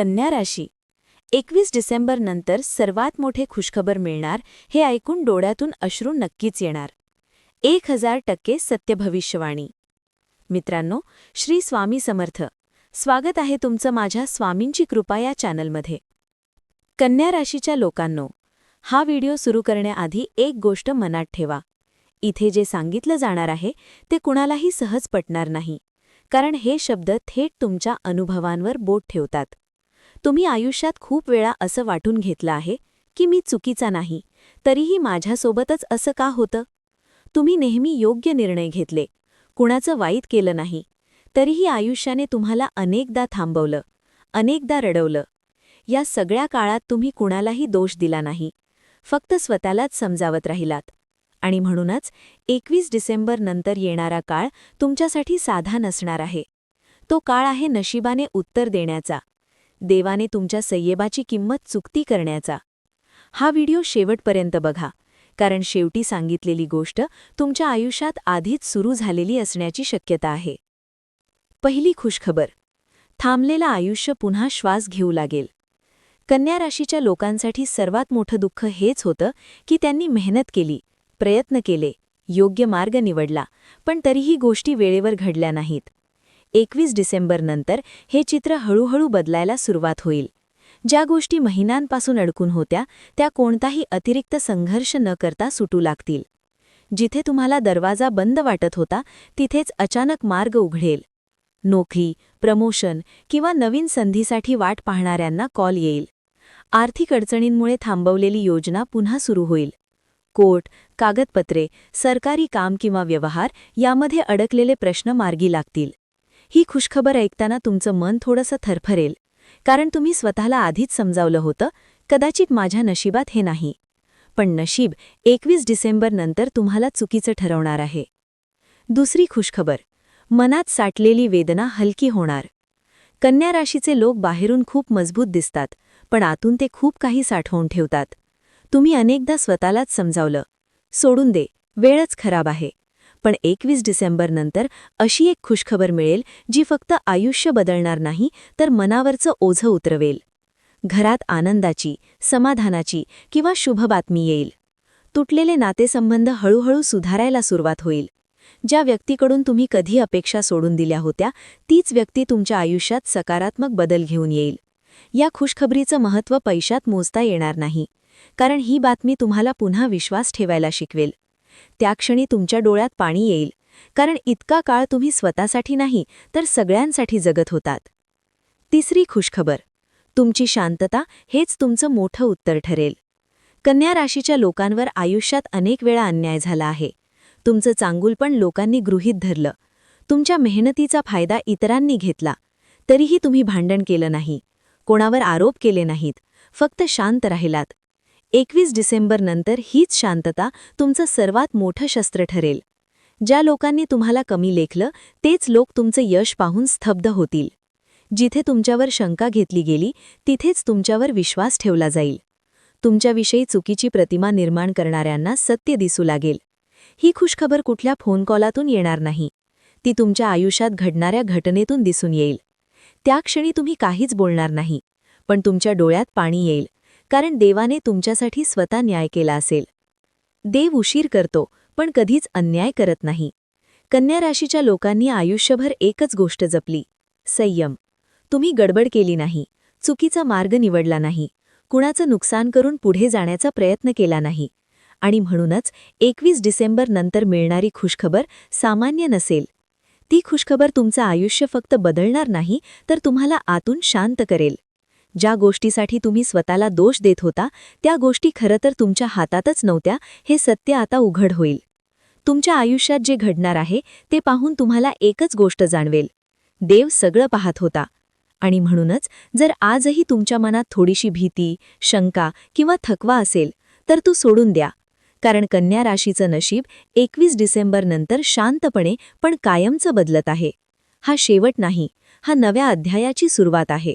कन्या राशी. एकवीस डिसेंबर नंतर सर्वात मोठे खुशखबर मिळणार हे ऐकून डोळ्यातून अश्रू नक्कीच येणार. एक हजार टक्के सत्य भविष्यवाणी. मित्रांनो श्री स्वामी समर्थ. स्वागत आहे तुमचं माझ्या स्वामींची कृपा या चॅनलमध्ये. कन्या राशीच्या लोकांनो हा व्हिडिओ सुरू करण्याआधी एक गोष्ट मनात ठेवा. इथे जे सांगितलं जाणार आहे ते कुणालाही सहज पटणार नाही कारण हे शब्द थेट तुमच्या अनुभवांवर बोट ठेवतात. तुम्ही आयुष्यात खूप वेळा असं वाटून घेतलं आहे की मी चुकीचा नाही तरीही माझ्यासोबतच असं का होतं? तुम्ही नेहमी योग्य निर्णय घेतले कुणाचं वाईट केलं नाही तरीही आयुष्याने तुम्हाला अनेकदा थांबवलं अनेकदा रडवलं. या सगळ्या काळात तुम्ही कुणालाही दोष दिला नाही फक्त स्वतःलाच समजावत राहिलात. आणि म्हणूनच एकवीस डिसेंबर नंतर येणारा काळ तुमच्यासाठी साधा नसणार आहे. तो काळ आहे नशिबाने उत्तर देण्याचा. देवाने तुमच्या संयेबाची किंमत चुकती करण्याचा. हा व्हिडिओ शेवटपर्यंत बघा कारण शेवटी सांगितलेली गोष्ट तुमच्या आयुष्यात आधीच सुरू झालेली असण्याची शक्यता आहे. पहिली खुशखबर. थांबलेलं आयुष्य पुन्हा श्वास घेऊ लागेल. कन्या राशीच्या लोकांसाठी सर्वात मोठं दुःख हेच होतं की त्यांनी मेहनत केली प्रयत्न केले योग्य मार्ग निवडला पण तरीही गोष्टी वेळेवर घडल्या नाहीत. एकवीस डिसेंबरनंतर हे चित्र हळूहळू बदलायला सुरुवात होईल. ज्या गोष्टी महिन्यांपासून अडकून होत्या त्या कोणताही अतिरिक्त संघर्ष न करता सुटू लागतील. जिथे तुम्हाला दरवाजा बंद वाटत होता तिथेच अचानक मार्ग उघडेल. नोकरी प्रमोशन किंवा नवीन संधीसाठी वाट पाहणाऱ्यांना कॉल येईल. आर्थिक अडचणींमुळे थांबवलेली योजना पुन्हा सुरू होईल. कोर्ट कागदपत्रे सरकारी काम किंवा व्यवहार यामध्ये अडकलेले प्रश्न मार्गी लागतील. ही खुशखबर ऐकताना तुमचं मन थोडंसं थरफरेल कारण तुम्ही स्वतःला आधीच समजावलं होतं कदाचित माझ्या नशिबात हे नाही. पण नशीब एकवीस डिसेंबर नंतर तुम्हाला चुकीचं ठरवणार आहे. दुसरी खुशखबर. मनात साठलेली वेदना हलकी होणार. कन्या राशीचे लोक बाहेरून खूप मजबूत दिसतात पण आतून ते खूप काही साठवून ठेवतात. तुम्ही अनेकदा स्वतःलाच समजावलं. सोडून दे. वेळच खराब आहे. पण एकवीस डिसेंबरनंतर अशी एक खुशखबर मिळेल जी फक्त आयुष्य बदलणार नाही तर मनावरचं ओझं उतरवेल. घरात आनंदाची समाधानाची किंवा शुभ बातमी येईल. तुटलेले नातेसंबंध हळूहळू सुधारायला सुरुवात होईल. ज्या व्यक्तीकडून तुम्ही कधी अपेक्षा सोडून दिल्या होत्या तीच व्यक्ती तुमच्या आयुष्यात सकारात्मक बदल घेऊन येईल. या खुशखबरीचं महत्त्व पैशात मोजता येणार नाही. कारण ही बातमी तुम्हाला पुन्हा विश्वास ठेवायला शिकवेल. त्या क्षणी तुमच्या डोळ्यात पाणी येईल. कारण इतका काळ तुम्ही स्वतःसाठी नाही तर सगळ्यांसाठी जगत होतात. तिसरी खुशखबर. तुमची शांतता हेच तुमचं मोठं उत्तर ठरेल. कन्या राशीच्या लोकांवर आयुष्यात अनेक वेळा अन्याय झाला आहे. तुमचं चांगुलपण लोकांनी गृहीत धरलं. तुमच्या मेहनतीचा फायदा इतरांनी घेतला. तरीही तुम्ही भांडण केलं नाही. कोणावर आरोप केले नाहीत. फक्त शांत राहिलात. एकवीस डिसेंबरनंतर हीच शांतता तुमचं सर्वात मोठं शस्त्र ठरेल. ज्या लोकांनी तुम्हाला कमी लेखलं तेच लोक तुमचं यश पाहून स्तब्ध होतील. जिथे तुमच्यावर शंका घेतली गेली तिथेच तुमच्यावर विश्वास ठेवला जाईल. तुमच्याविषयी चुकीची प्रतिमा निर्माण करणाऱ्यांना सत्य दिसू लागेल. ही खुशखबर कुठल्या फोन कॉलातून येणार नाही. ती तुमच्या आयुष्यात घडणाऱ्या घटनेतून दिसून येईल. त्या क्षणी तुम्ही काहीच बोलणार नाही. पण तुमच्या डोळ्यात पाणी येईल. कारण देवाने तुमच्यासाठी स्वतः न्याय केला असेल. देव उशीर करतो पण कधीच अन्याय करत नाही. कन्या राशीच्या लोकांनी आयुष्यभर एकच गोष्ट जपली संयम. तुम्ही गडबड केली नाही चुकीचा मार्ग निवडला नाही कुणाचं नुकसान करून पुढे जाण्याचा प्रयत्न केला नाही. आणि म्हणूनच एकवीस डिसेंबर नंतर मिळणारी खुशखबर सामान्य नसेल. ती खुशखबर तुमचं आयुष्य फक्त बदलणार नाही तर तुम्हाला आतून शांत करेल. ज्या गोष्टीसाठी तुम्ही स्वतःला दोष देत होता त्या गोष्टी खरं तर तुमच्या हातातच नव्हत्या हे सत्य आता उघड होईल. तुमच्या आयुष्यात जे घडणार आहे ते पाहून तुम्हाला एकच गोष्ट जाणवेल. देव सगळं पाहत होता. आणि म्हणूनच जर आजही तुमच्या मनात थोडीशी भीती शंका किंवा थकवा असेल तर तू सोडून द्या. कारण कन्या राशीचं नशीब एकवीस डिसेंबरनंतर शांतपणे पण कायमचं बदलत आहे. हा शेवट नाही हा नव्या अध्यायाची सुरुवात आहे.